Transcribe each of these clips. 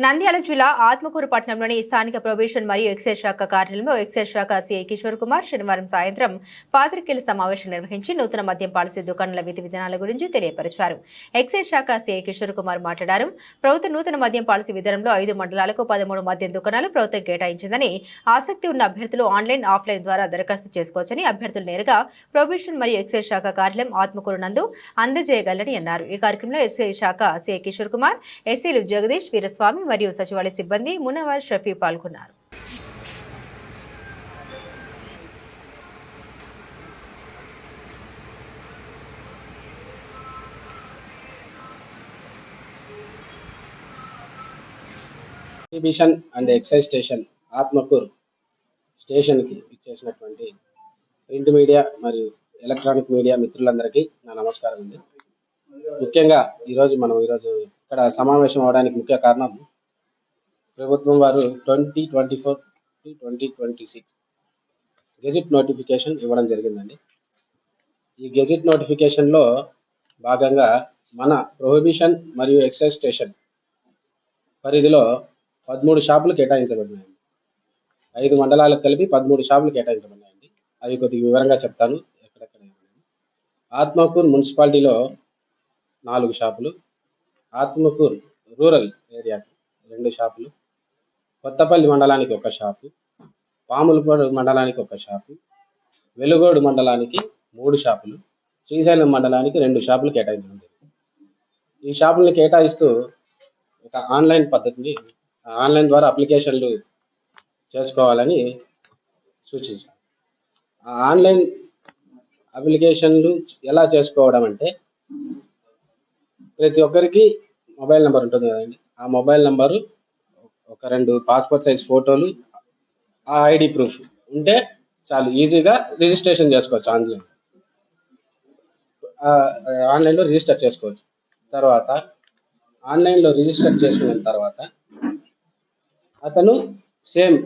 నంద్యాల జిల్లా ఆత్మకూరు పట్టణంలోని స్థానిక ప్రొబేషన్ మరియు ఎక్సైజ్ శాఖ కార్యాలయంలో ఎక్సైజ్ శాఖ సీఐ కిషోర్ కుమార్ శనివారం సాయంత్రం పాత్రికేయుల సమావేశం నిర్వహించి నూతన మద్యం పాలసీ దుకాణాల విధి విధానాల గురించి తెలియపరిచారు. ఎక్సైజ్ శాఖ సీఐ కిషోర్ కుమార్ మాట్లాడారు. ప్రభుత్వ నూతన మద్యం పాలసీ విధానంలో ఐదు మండలాలకు పదమూడు మద్యం దుకాణాలు ప్రభుత్వం కేటాయించిందని ఆసక్తి ఉన్న అభ్యర్థులు ఆన్లైన్ ఆఫ్లైన్ ద్వారా దరఖాస్తు చేసుకోవచ్చని అభ్యర్థులు నేరుగా ప్రొబేషన్ మరియు ఎక్సైజ్ శాఖ కార్యాలయం ఆత్మకూరు నందు అందజేయగలరని అన్నారు. ఈ కార్యక్రమంలో ఎస్ఐ శాఖ సీఐ కిషోర్ కుమార్ ఎస్సీలు జగదీష్ వీరస్వామి మరియు సచివాలయ సిబ్బంది మునవర్ షఫీ పాల్గొన్నారు. Exhibition and excise station Atmakur స్టేషన్కి ఇచ్చేసినటువంటి ప్రింట్ మీడియా మరియు ఎలక్ట్రానిక్ మీడియా మిత్రులందరికీ నా నమస్కారం అండి. ముఖ్యంగా ఈరోజు మనం ఈరోజు ఇక్కడ సమావేశం అవడానికి ముఖ్య కారణం ప్రభుత్వం వారు twenty twenty four to twenty twenty six gazette notification ఇవ్వడం జరిగిందండి. ఈ గెజిట్ నోటిఫికేషన్లో భాగంగా మన ప్రొహిబిషన్ మరియు ఎక్సైజ్ స్టేషన్ పరిధిలో పదమూడు షాపులు కేటాయించబడినాయండి. ఐదు మండలాలకు కలిపి పదమూడు షాపులు కేటాయించబడినాయండి. అవి కొద్దిగా వివరంగా చెప్తాను ఎక్కడెక్కడ ఆత్మకూర్ మున్సిపాలిటీలో నాలుగు షాపులు ఆత్మకూర్ రూరల్ ఏరియా రెండు షాపులు కొత్తపల్లి మండలానికి ఒక షాపు పాములపాడు మండలానికి ఒక షాపు వెలుగోడు మండలానికి మూడు షాపులు శ్రీశైలం మండలానికి రెండు షాపులు కేటాయించడం జరిగింది. ఈ షాపులను కేటాయిస్తూ ఒక ఆన్లైన్ పద్ధతిని ఆన్లైన్ ద్వారా అప్లికేషన్లు చేసుకోవాలని సూచించాను ఆ ఆన్లైన్ అప్లికేషన్లు ఎలా చేసుకోవడం అంటే ప్రతి ఒక్కరికి మొబైల్ నెంబర్ ఉంటుంది కదండి. ఆ మొబైల్ నెంబరు ఒక రెండు పాస్పోర్ట్ సైజ్ ఫోటోలు ఆ ఐడి ప్రూఫ్ ఉంటే చాలు ఈజీగా రిజిస్ట్రేషన్ చేసుకోవచ్చు ఆన్లైన్ ఆన్లైన్లో రిజిస్టర్ చేసుకోవచ్చు. తర్వాత ఆన్లైన్లో రిజిస్టర్ చేసుకున్న తర్వాత అతను సేమ్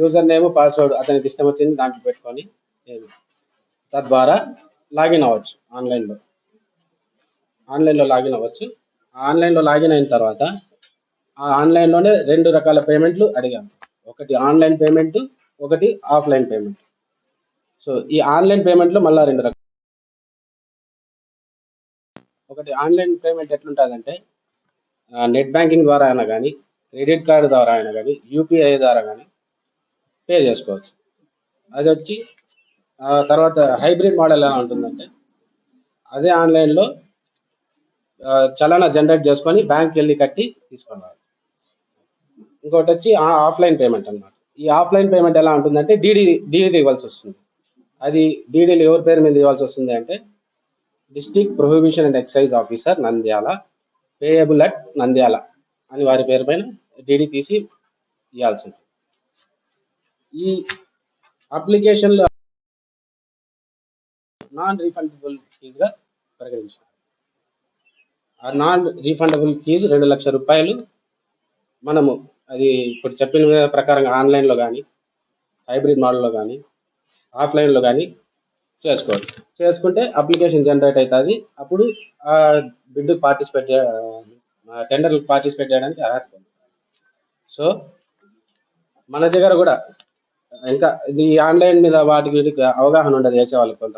యూజర్ నేమ్ పాస్వర్డ్ అతనికి ఇష్టం వచ్చింది దాంట్లో పెట్టుకొని తద్వారా లాగిన్ అవ్వచ్చు ఆన్లైన్లో. ఆన్లైన్లో లాగిన్ అవ్వచ్చు. ఆన్లైన్లో లాగిన్ అయిన తర్వాత ఆన్లైన్లోనే రెండు రకాల పేమెంట్లు అడిగాము ఒకటి ఆన్లైన్ పేమెంట్ ఒకటి ఆఫ్లైన్ పేమెంట్. సో ఈ ఆన్లైన్ పేమెంట్లో మళ్ళీ రెండు రకాలు. ఒకటి ఆన్లైన్ పేమెంట్ ఎట్లుంటుందంటే నెట్ బ్యాంకింగ్ ద్వారా అయినా కానీ క్రెడిట్ కార్డు ద్వారా అయినా కానీ యూపీఐ ద్వారా కానీ పే చేసుకోవచ్చు. అది వచ్చి తర్వాత హైబ్రిడ్ మోడల్ ఎలా ఉంటుందంటే అదే ఆన్లైన్లో చలన జనరేట్ చేసుకొని బ్యాంక్కి వెళ్ళి కట్టి తీసుకున్నారు రావాలి ఇంకోటి వచ్చి ఆఫ్లైన్ పేమెంట్ అన్నమాట. ఈ ఆఫ్లైన్ పేమెంట్ ఎలా ఉంటుందంటే డీడీ డీడీలు ఇవ్వాల్సి వస్తుంది. అది డీడీలు ఎవరి పేరు మీద ఇవ్వాల్సి వస్తుంది అంటే district prohibition and excise officer Nandyal payable at Nandyal అని వారి పేరు పైన డీడీ తీసి ఇవ్వాల్సి ఉంటుంది. ఈ అప్లికేషన్లో నాన్ రీఫండబుల్ ఫీజుగా పరిగణించారు ఆ నాన్ రీఫండబుల్ ఫీజు రెండు లక్షల రూపాయలు మనము అది ఇప్పుడు చెప్పిన ప్రకారంగా ఆన్లైన్లో కానీ హైబ్రిడ్ మోడల్లో కానీ ఆఫ్లైన్లో కానీ చేసుకోవచ్చు. చేసుకుంటే అప్లికేషన్ జనరేట్ అవుతుంది. అప్పుడు ఆ బిడ్డు పార్టిసిపేట్ టెండర్ పార్టిసిపేట్ చేయడానికి అర్హత ఉంది. సో మన దగ్గర కూడా ఇంకా ఈ ఆన్లైన్ మీద వాటికి వీటికి అవగాహన ఉండదు చేసే వాళ్ళకి కొంత